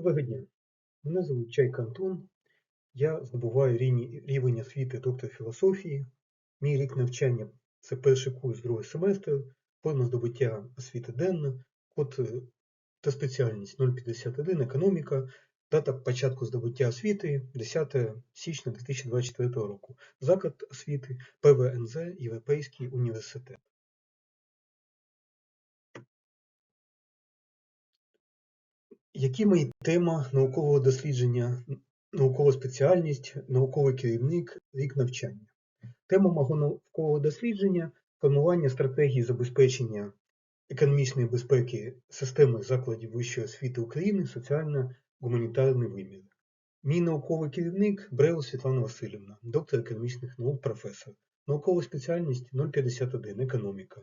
Доброго дня. Мене звуть Чайка Антон. Я здобуваю рівень освіти доктор філософії. Мій рік навчання це перший курс, другий семестр, форма здобуття освіти денна, код е, та спеціальність 051 економіка, дата початку здобуття освіти 10 січня 2024 року. Заклад освіти ПВНЗ Європейський університет. Які мої тема наукового дослідження, наукова спеціальність, науковий керівник, рік навчання? Тема мого наукового дослідження формування стратегії забезпечення економічної безпеки системи закладів вищої освіти України, соціально-гуманітарний вимір. Мій науковий керівник Бреус Світлана Васильівна, доктор економічних наук, професор. Наукова спеціальність 051 економіка.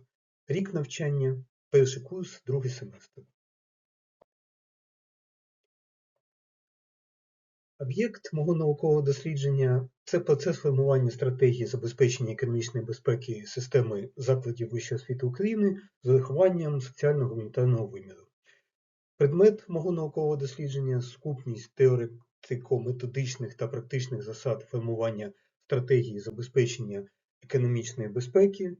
Рік навчання, перший курс, другий семестр. Об'єкт мого наукового дослідження це процес формування стратегії забезпечення економічної безпеки системи закладів вищої освіти України з урахуванням соціально-гуманітарного виміру. Предмет мого наукового дослідження сукупність теоретико-методичних та практичних засад формування стратегії забезпечення економічної безпеки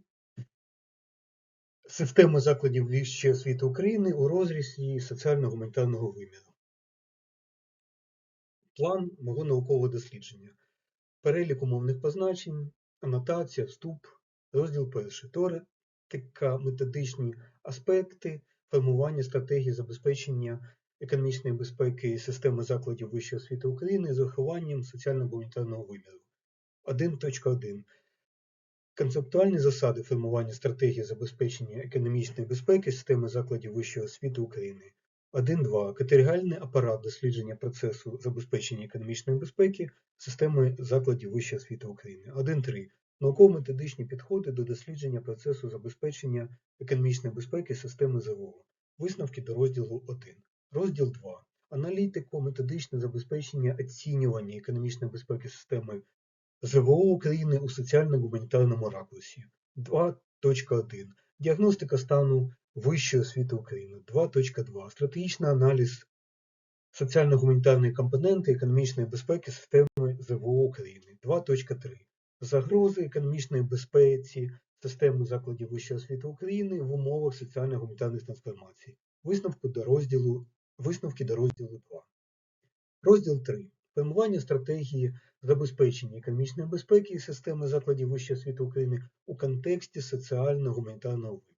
системи закладів вищої освіти України у розрізі соціально-гуманітарного виміру. План мого наукового дослідження. Перелік умовних позначень, анотація, вступ, розділ перший. Теоретика, методичні аспекти формування стратегії забезпечення економічної безпеки системи закладів вищої освіти України з урахуванням соціально-гуманітарного виміру. 1.1. Концептуальні засади формування стратегії забезпечення економічної безпеки системи закладів вищої освіти України. 1.2. Категоріальний апарат дослідження процесу забезпечення економічної безпеки системи закладів вищої освіти України. 1.3. Науково-методичні підходи до дослідження процесу забезпечення економічної безпеки системи ЗВО. Висновки до розділу 1. Розділ 2. Аналітико-методичне забезпечення оцінювання економічної безпеки системи ЗВО України у соціально-гуманітарному ракурсі. 2.1. Діагностика стану Вищої освіти України. 2.2. Стратегічний аналіз соціально-гуманітарної компоненти економічної безпеки системи ЗВО України. 2.3. Загрози економічної безпеці системи закладів вищої освіти України в умовах соціально-гуманітарної трансформації. Висновку до розділу, висновки до розділу 2. Розділ 3. Формування стратегії забезпечення економічної безпеки системи закладів вищої освіти України у контексті соціально-гуманітарного вибору.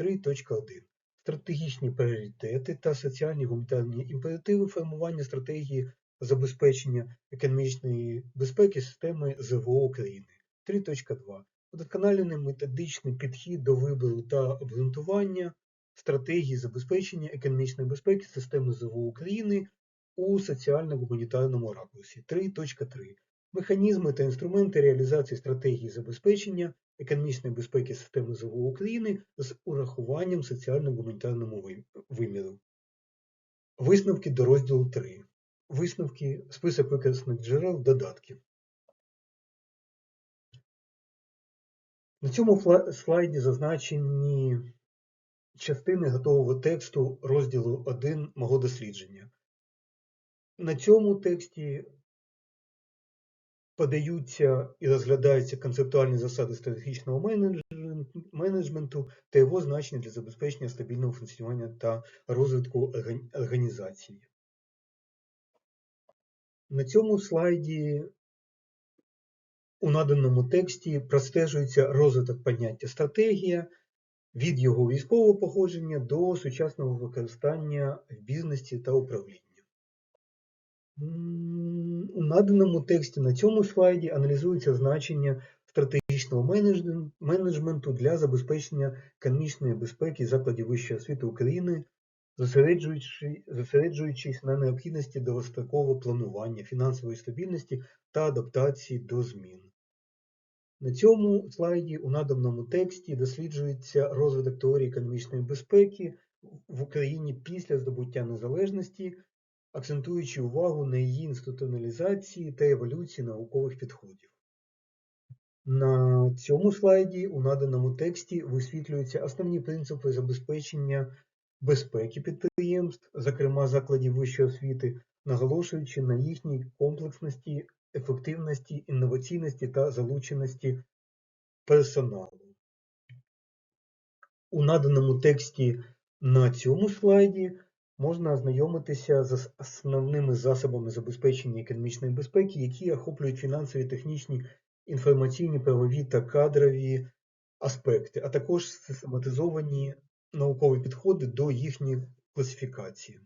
3.1. Стратегічні пріоритети та соціальні гуманітарні імперативи формування стратегії забезпечення економічної безпеки системи ЗВО України. 3.2. Удосконалений методичний підхід до вибору та обґрунтування стратегії забезпечення економічної безпеки системи ЗВО України у соціально-гуманітарному ракурсі. 3.3. Механізми та інструменти реалізації стратегії забезпечення економічної безпеки системи ЗВО України з урахуванням соціально-гуманітарному виміру. Висновки до розділу 3. Висновки список використаних джерел додатків. На цьому слайді зазначені частини готового тексту розділу 1 мого дослідження. На цьому тексті подаються і розглядаються концептуальні засади стратегічного менеджменту та його значення для забезпечення стабільного функціонування та розвитку організації. На цьому слайді у наданому тексті простежується розвиток поняття стратегія від його військового походження до сучасного використання в бізнесі та управлінні. У наданому тексті на цьому слайді аналізується значення стратегічного менеджменту для забезпечення економічної безпеки закладів вищої освіти України, зосереджуючись на необхідності довгострокового планування, фінансової стабільності та адаптації до змін. На цьому слайді у наданому тексті досліджується розвиток теорії економічної безпеки в Україні після здобуття незалежності акцентуючи увагу на її інституціоналізації та еволюції наукових підходів. На цьому слайді у наданому тексті висвітлюються основні принципи забезпечення безпеки підприємств, зокрема закладів вищої освіти, наголошуючи на їхній комплексності, ефективності, інноваційності та залученості персоналу. У наданому тексті на цьому слайді можна ознайомитися з основними засобами забезпечення економічної безпеки, які охоплюють фінансові, технічні, інформаційні, правові та кадрові аспекти, а також систематизовані наукові підходи до їхньої класифікації.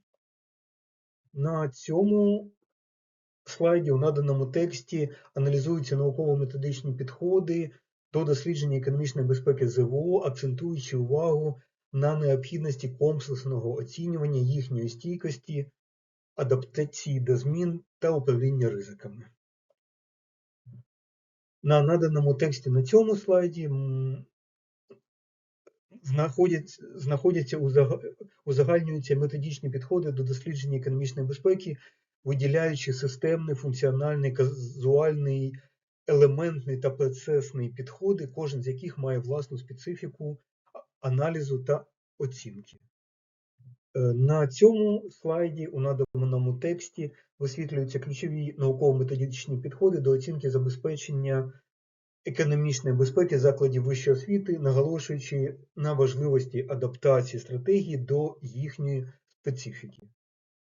На цьому слайді у наданому тексті аналізуються науково-методичні підходи до дослідження економічної безпеки ЗВО, акцентуючи увагу на необхідності комплексного оцінювання їхньої стійкості, адаптації до змін та управління ризиками. На наданому тексті на цьому слайді знаходяться узагальнюються методичні підходи до дослідження економічної безпеки, виділяючи системний, функціональний, казуальний, елементний та процесний підходи, кожен з яких має власну специфіку аналізу та оцінки. Е, на цьому слайді у наданому тексті висвітлюються ключові науково-методичні підходи до оцінки забезпечення економічної безпеки закладів вищої освіти, наголошуючи на важливості адаптації стратегії до їхньої специфіки.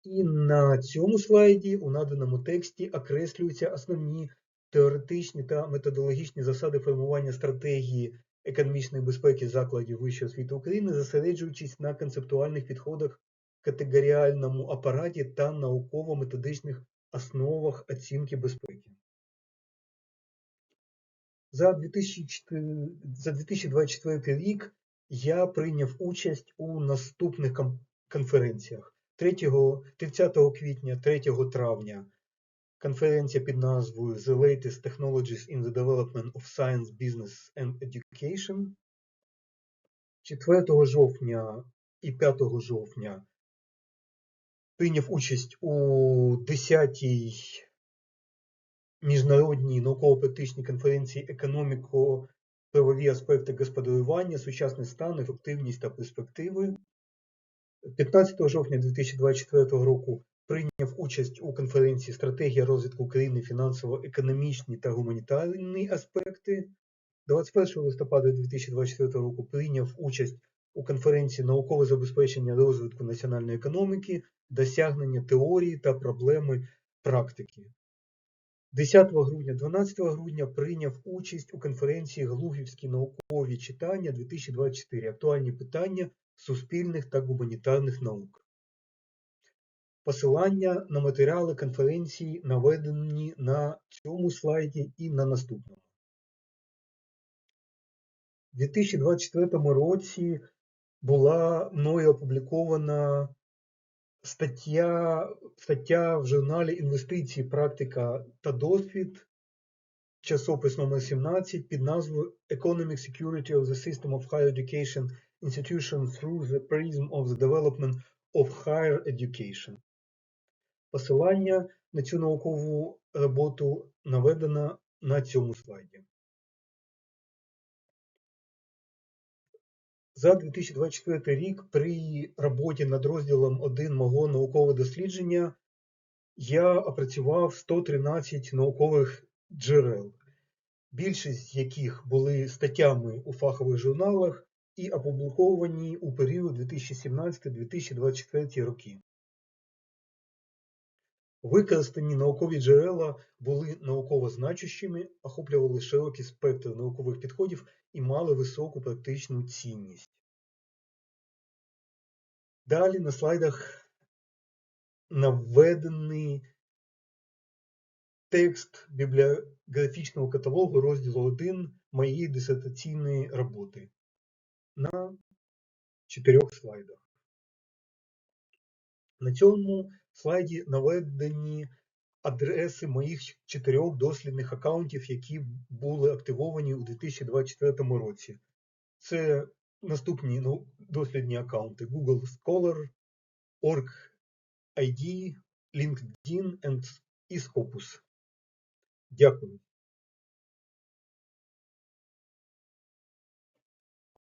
І на цьому слайді у наданому тексті окреслюються основні теоретичні та методологічні засади формування стратегії економічної безпеки закладів вищої освіти України, зосереджуючись на концептуальних підходах, категоріальному апараті та науково-методичних основах оцінки безпеки. За 2024 рік я прийняв участь у наступних конференціях 3, 30 квітня, 3 травня. Конференція під назвою The Latest Technologies in the Development of Science, Business and Education. 4 жовтня і 5 жовтня прийняв участь у 10-й міжнародній науково-практичній конференції економіко правові аспекти господарювання, сучасний стан, ефективність та перспективи. 15 жовтня 2024 року прийняв участь у конференції Стратегія розвитку України фінансово-економічні та гуманітарні аспекти. 21 листопада 2024 року прийняв участь у конференції Наукове забезпечення розвитку національної економіки, досягнення теорії та проблеми практики. 10 грудня 12 грудня прийняв участь у конференції Глугівські наукові читання 2024. Актуальні питання суспільних та гуманітарних наук. Посилання на матеріали конференції наведені на цьому слайді і на наступному. У 2024 році була мною опублікована стаття стаття в журналі Інвестиції, практика та досвід, часопис номер 17 під назвою Economic Security of the System of Higher Education Institution through the Prism of the Development of Higher Education. Посилання на цю наукову роботу наведено на цьому слайді. За 2024 рік при роботі над розділом 1 мого наукового дослідження я опрацював 113 наукових джерел, більшість з яких були статтями у фахових журналах і опубліковані у період 2017-2024 роки. Використані наукові джерела були науково значущими, охоплювали широкий спектр наукових підходів і мали високу практичну цінність. Далі на слайдах наведений текст бібліографічного каталогу розділу 1 моєї дисертаційної роботи на чотирьох слайдах. На цьому слайді наведені адреси моїх чотирьох дослідних аккаунтів, які були активовані у 2024 році. Це наступні ну, дослідні аккаунти Google Scholar, org.id, LinkedIn і Scopus. Дякую.